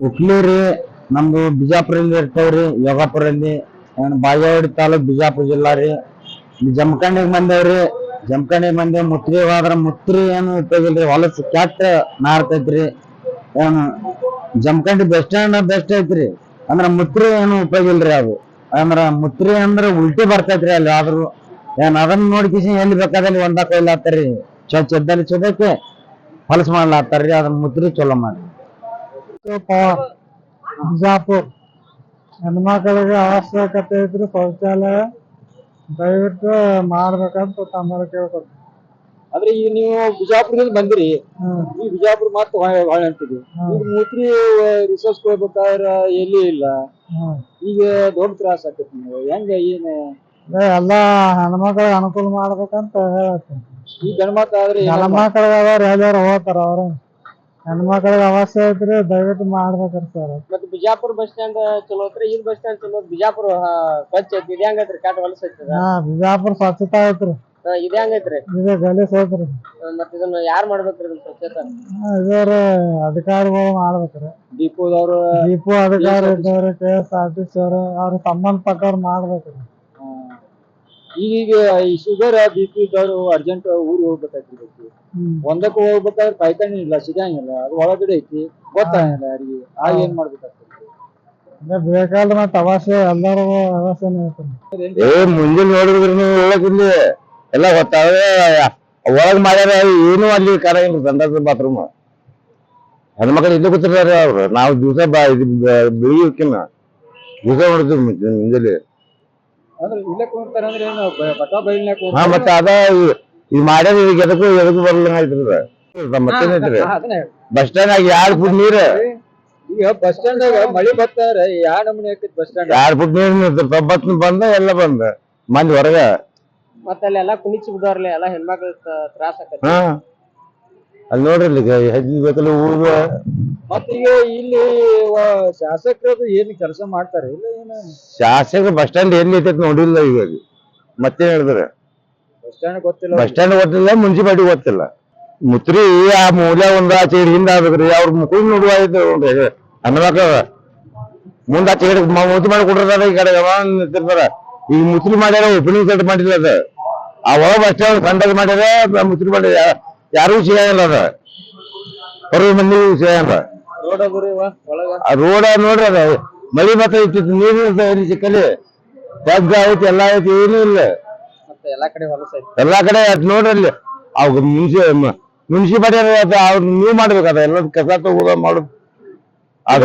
ಹುಕ್ಲೂರಿ ನಮ್ದು ಬಿಜಾಪುರಲ್ಲಿ ಇರ್ತಾವ್ರಿ ಯೋಗಾಪುರಲ್ಲಿ ಬಾಗೇವಾಡಿ ತಾಲೂಕ್ ಬಿಜಾಪುರ ಜಿಲ್ಲಾ ರೀ. ಜಮಖಂಡಿಗೆ ಬಂದೇವ್ರಿ. ಜಮಖಂಡಿಗೆ ಬಂದೇವ್ ಮುತ್ರಿ ಹೋದ್ರ ಮುತ್ರಿ ಏನು ಉಪಯೋಗ ಹೊಲಸು ಕ್ಯಾಟ್ ನಾರ್ತೈತ್ರಿ. ಏನು ಜಮಖಂಡಿ ಬೆಸ್ಟ್ ಸ್ಟ್ಯಾಂಡ್ ಬೆಸ್ಟ್ ಐತ್ರಿ. ಅಂದ್ರ ಮುತ್ರಿ ಏನು ಉಪಯೋಗ ಇಲ್ರಿ ಅದು. ಅಂದ್ರ ಮುತ್ರಿ ಅಂದ್ರ ಉಲ್ಟಿ ಬರ್ತೈತ್ರಿ ಅಲ್ಲಿ ಆದ್ರೂ. ಏನ್ ಅದನ್ನ ನೋಡ್ಕಿಸಿ ಎಲ್ಲಿ ಬೇಕಾದಲ್ಲಿ ಒಂದ ಕೊಯ್ಲಾತ್ತಾರಿ ಚೊಚ್ಚ ಎದ್ದಲ್ಲಿ ಚೊದಕ್ಕೆ ಮಾಡ್ಲಾತ್ತಾರ ಮಾಡ್ಲಾತ್ತಾರ್ರಿ ಅದನ್ನ ಮುತ್ರಿ ಚಲೋ ಮಾಡಿ ಪವರ್ ಬಿಜಾಪುರ್. ಹೆಣ್ಮಕ್ಳಿಗೆ ಅವಶ್ಯಕತೆ ಇದ್ರು ಶೌಚಾಲಯ ದಯವಿಟ್ಟು ಮಾಡ್ಬೇಕಂತ ತಮ್ಮಲ್ಲಿ ಕೇಳ್ಕೊತೀನಿ ಅಂದ್ರೆ ಈಗ ನೀವು ಬಿಜಾಪುರದಿಂದ ಬಂದಿರಿ ಈ ಬಿಜಾಪುರ ಮಾತ್ರ ಹೊಳೆ ಅಂತಿದ್ವಿ ಈಗ ಮೂತ್ರಿ ರಿಸೋರ್ಸ್ ಕೊಡ್ಬೇಕಾದ್ರ ಎಲ್ಲಿ ಇಲ್ಲ? ಈಗ ದೊಡ್ಡ ತ್ರಾಸ ಆಗ್ತೈತಿ ನೀವು ಹೆಂಗ ಏನ್? ಎಲ್ಲಾ ಹೆಣ್ಮಕ್ಳಿಗೆ ಅನುಕೂಲ ಮಾಡ್ಬೇಕಂತ ಹೇಳ್ತೀನಿ ಈ ಗಣಮತ ಆದ್ರೆ ಏನ್ ಹೆಣ್ಮಕ್ಳಿಗೆ ಅದಾರ ಎಲ್ಲಾರು ಹೋಗ್ತಾರ ಅವ್ರ? ಹೆಣ್ಮಕ್ಳಿಗೆ ಅವಶ್ಯ ಐತ್ರಿ ದಯವಿಟ್ಟು ಮಾಡ್ಬೇಕ್ರಿ ಸರ್. ಮತ್ತೆ ಬಿಜಾಪುರ ಬಸ್ ಸ್ಟ್ಯಾಂಡ್ ಚಲೋ ಐತ್ರಿ? ಈ ಬಸ್ ಸ್ಟ್ಯಾಂಡ್ ಚಲೋ ಐತಿ. ಬಿಜಾಪುರ ಆ, ಸ್ವಚ್ಛ ಐತಿ ಇದ್ ಹೆಂಗ್ ಐತ್ರಿ? ಕಾಟ ಹೊಲಸ ಐತದ? ಹಾ ಬಿಜಾಪುರ ಸ್ವಚ್ಛತಾ ಐತ್ರಿ. ಇದು ಹೆಂಗೈತ್ರಿ ಇದು ಗಲೀಸ್ ಐತ್ರಿ. ಮತ್ತ ಇದನ್ನ ಯಾರ್ ಮಾಡ್ಬೇಕ್ರಿ ಇದನ್ನ ಸ್ವಚ್ಛತೆ? ಇದ್ರ ಅಧಿಕಾರಿಗಳು ಮಾಡ್ಬೇಕ್ರಿ. ಡಿಪೋದವ್ರು ದೀಪು ಅಧಿಕಾರಿ ಇದ್ದವ್ರು K S R T C ಅವ್ರು ಅವ್ರಿಗೆ ಸಂಬಂಧಪಟ್ಟವ್ರು ಮಾಡ್ಬೇಕ್ರಿ. ಈಗ ಈ ಶುಗರ್ ಬಿ ಪಿ ಇದ್ದವರು ಅರ್ಜೆಂಟ್ ಊರಿಗೆ. ಹ್ಮ್. ಒಂದಕ್ಕೆ ಹೋಗ್ಬೇಕಾದ್ರೆ ಪಾಯ್ಕಾನಿ ಇಲ್ಲ ಸಿಗಂಗಿಲ್ಲ. ಅದು ಒಳಗಡೆ ಐತಿ ಗೊತ್ತಾಗಿಲ್ಲ ಯಾರಿಗೆ. ಆಗ ಏನ್ ಮಾಡ್ಬೇಕಾಗ್ತದೆ? ಬೇಕಾದ್ರೆ ಮತ್ತೆ ತವಾಸೆ ಎಲ್ಲರೂ ಐತ್ರಿ ಏ ಮುಂಜಾನೆ ನೋಡಿದ್ರಿ ಹೇಳಕ್ಕಿಲ್ಲಿ ಎಲ್ಲ ಗೊತ್ತಾವೆ ಒಳಗ್ ಮಾಡ್ಯಾರ ಏನು ಅಲ್ಲಿ ಕರ ಸಂಡಾಸ ಬಾತ್ರೂಮ್ ಹೆಣ್ಮಕ್ಳು ಇಲ್ಲಿ ಕೂತಿರ್ತಾರೆ ಅವ್ರು. ನಾವು ದಿವಸ ಬೆಳಿಗ್ಕಿನ್ನ ದಿವಸ ನೋಡಿದ್ವಿ ಮುಂಜಾನೆ. ಹಾ ಮತ್ತೆ ಅದ ಈ- ಈ ಮಾಡ್ಯಾರ ಈಗ ಎದಕ್ಕೂ ಎದಕ್ಕೂ ಬರಲ್ಲ ಐತ್ರಿ ಮತ್ತೇನೈತ್ರಿ ಬಸ್ ಸ್ಟ್ಯಾಂಡ್ ಆಗಿ ಯಾರು ಫುಟ್ ನೀರ್? ಈಗ ಬಸ್ ಸ್ಟ್ಯಾಂಡ್ ಮಳಿ ಬರ್ತಾರ ಯಾರ ನಮೂನಿ ಆಕೈತಿ ಬಸ್ ಸ್ಟ್ಯಾಂಡ್? ಯಾರ್ ಫುಟ್ ನೀರ್ ನಿಂತಿರ್ತಾವ ಬಸ್ ಬಂದ ಎಲ್ಲ ಬಂದ. ಮಂದಿ ಹೊರಗ? ಮತ್ತೆ ಅಲ್ಲಿ ಎಲ್ಲಾ ಕುಣಿಸಿ ಬಿಡೋರ್ಲೆ ಎಲ್ಲಾ ಹೆಣ್ಮಕ್ಳ ತ್ರಾಸ ಆಕತ್ತ. ಅಲ್ಲಿ ನೋಡ್ರಿ ಇಲ್ಲಿ ಬೇಕಲ್ಲ ಊರ್ಗ ಮತ್ತೆ ಈಗ ಇಲ್ಲಿ ಶಾಸಕರದು ಏನು ಕೆಲಸ ಮಾಡ್ತಾರೆ? ಇಲ್ಲ ಏನು? ಶಾಸಕ ಬಸ್ ಸ್ಟ್ಯಾಂಡ್ ಏನ್ ಐತೈತಿ ನೋಡಿಲ್ಲ ಇವಾಗ. ಮತ್ತೆ ಹೇಳಿದ್ರೆ. ಬಸ್ ಸ್ಟ್ಯಾಂಡ್ ಗೊತ್ತಿಲ್ಲ ಬಸ್ ಸ್ಟ್ಯಾಂಡ್ ಗೊತ್ತಿಲ್ಲ ಮುನ್ಸಿಪಾಲಿಟಿ ಗೊತ್ತಿಲ್ಲ. ಮುತ್ರಿ ಆ ಮೂಲ ಒಂದ್ ಆಚೆ ಹಿಡಿ ಹಿಂದ ಆಗ್ಬೇಕ್ರಿ ಅವ್ರ ಮುಖ ನೋಡುವ ಅನ್ನಬೇಕ ಮುಂದ ಆಚೆ ಹಿಡಿ ಮೂತಿ ಮಾಡಿ ಕೊಟ್ಟಿರ್ತಾರ ಈ ಕಡೆ ನಿಂತಿರ್ತಾರ. ಈಗ ಮುತ್ರಿ ಮಾಡ್ಯಾರ ಓಪನಿಂಗ್ ಸೆಟ್ ಮಾಡಿಲ್ಲ ಅದ. ಆ ಒಳ ಬಸ್ ಸ್ಟ್ಯಾಂಡ್ ಸಂಡಸ್ ಮಾಡ್ಯಾರ ಮುತ್ರಿ ಮಾಡ್ಯಾರ. ಯಾರು ಸಿಗಂಗಿಲ್ಲ ಅದ ಹೊರಗೆ ಮಂದಿ ಸಿಗಂಗಿಲ್ಲ ಒಳಗ ಆ ರೋಡ ನೋಡ್ರಿ ಅದ ಮಳಿ ಬತ್ತ ಇತ್ತು ನೀರು ಇರ್ತಾವ ಸಿಕ್ಕಲ್ಲಿ ತಗ್ಗ ಐತಿ ಎಲ್ಲ ಐತಿ ಏನೂ ಇಲ್ಲ. ಮತ್ತೆ ಎಲ್ಲಾ ಕಡೆ ಎಲ್ಲಾ ಕಡೆ ಅದ್ ನೋಡ್ರಿ ಅಲ್ಲಿ. ಅವ್ ಮುನ್ಸಿ ಮುನ್ಸಿಪಾಲಿಟಿ ಅವ್ರು ನೀವು ಮಾಡ್ಬೇಕದ ಎಲ್ಲ ಕಸ ತಗೋದ ಮಾಡು ಅದ.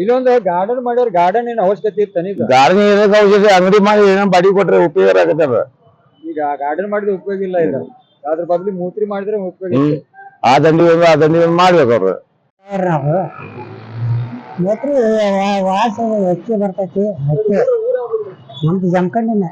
ಇಲ್ಲೊಂದು ಗಾರ್ಡನ್ ಮಾಡ್ಯಾರ ಗಾರ್ಡನ್ ಏನ್ ಅವಶ್ಯಕತೆ ಇತ್ತ ಗಾರ್ಡನ್ ಏನಕ್ಕೆ ಅವಶ್ಯಕತೆ ಅಂಗಡಿ ಮಾಡಿ ಏನೋ ಬಾಡಿ ಕೊಟ್ರೆ ಉಪಯೋಗ ಆಗತ್ತದ ಈಗ ಗಾರ್ಡನ್ ಮಾಡಿದ್ರೆ ಉಪಯೋಗ ಇಲ್ಲ ಇಲ್ಲ ಅದ್ರ ಬದ್ಲಿ ಮೂತ್ರಿ ಮಾಡಿದ್ರೆ ಉಪಯೋಗ ಆ ದಂಡಿ ಒಂದು ಆ ದಂಡಿ ಒಂದು ಮಾಡ್ಬೇಕು ಅವ್ರು ನಾವು ಮೂತ್ರಿ ವಾಸ ಹೆಚ್ಚು ಬರ್ತೈತಿ ಹೆಚ್ಚು ನಮ್ದು ಜಮಖಂಡಿನ